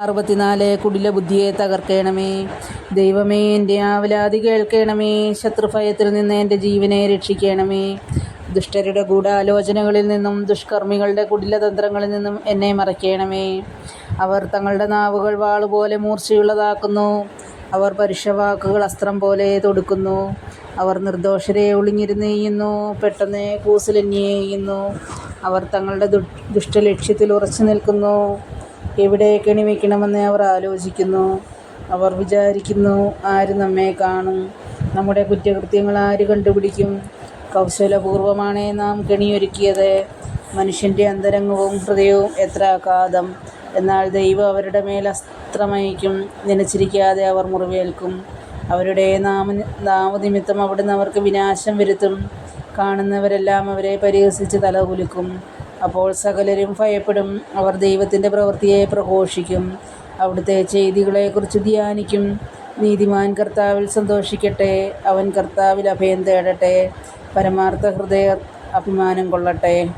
അറുപത്തിനാല് കുടില ബുദ്ധിയെ തകർക്കണമേ. ദൈവമേ എന്റെ ആവലാതി കേൾക്കണമേ. ശത്രുഭയത്തിൽ നിന്ന് എന്റെ ജീവനെ രക്ഷിക്കണമേ. ദുഷ്ടരുടെ ഗൂഢാലോചനകളിൽ നിന്നും ദുഷ്കർമ്മികളുടെ കുടിലതന്ത്രങ്ങളിൽ നിന്നും എന്നെ മറയ്ക്കണമേ. അവർ തങ്ങളുടെ നാവുകൾ വാളുപോലെ മൂർച്ചയുള്ളതാക്കുന്നു. അവർ പരുഷവാക്കുകൾ അസ്ത്രം പോലെ തൊടുക്കുന്നു. അവർ നിർദോഷരെ ഒളിഞ്ഞിരുന്ന് ചെയ്യുന്നു പെട്ടെന്ന് കൂസിലെന്നെയ്യുന്നു അവർ തങ്ങളുടെ ദുഷ്ടലക്ഷ്യത്തിൽ ഉറച്ചു നിൽക്കുന്നു. എവിടെ കെണി വയ്ക്കണമെന്ന് അവർ ആലോചിക്കുന്നു. അവർ വിചാരിക്കുന്നു ആര് നമ്മെ കാണും? നമ്മുടെ കുറ്റകൃത്യങ്ങൾ ആര് കണ്ടുപിടിക്കും? കൗശലപൂർവമാണേ നാം കെണിയൊരുക്കിയത്. മനുഷ്യന്റെ അന്തരംഗവും ഹൃദയവും എത്ര അഗാധം. എന്നാൽ ദൈവം അവരുടെ മേൽ അസ്ത്രമയക്കും നനച്ചിരിക്കാതെ അവർ മുറിവേൽക്കും. അവരുടെ നാമ നാമനിമിത്തം അവിടുന്ന് അവർക്ക് വിനാശം വരുത്തും. കാണുന്നവരെല്ലാം അവരെ പരിഹസിച്ച് തലകുലുക്കും. അപ്പോൾ സകലരും ഭയപ്പെടും. അവർ ദൈവത്തിന്റെ പ്രവൃത്തിയെ പ്രഘോഷിക്കും. അവിടുത്തെ ചെയ്തികളെക്കുറിച്ച് ധ്യാനിക്കും. നീതിമാൻ കർത്താവിൽ സന്തോഷിക്കട്ടെ. അവൻ കർത്താവിൽ അഭയം തേടട്ടെ. പരമാർത്ഥ ഹൃദയ അഭിമാനം കൊള്ളട്ടെ.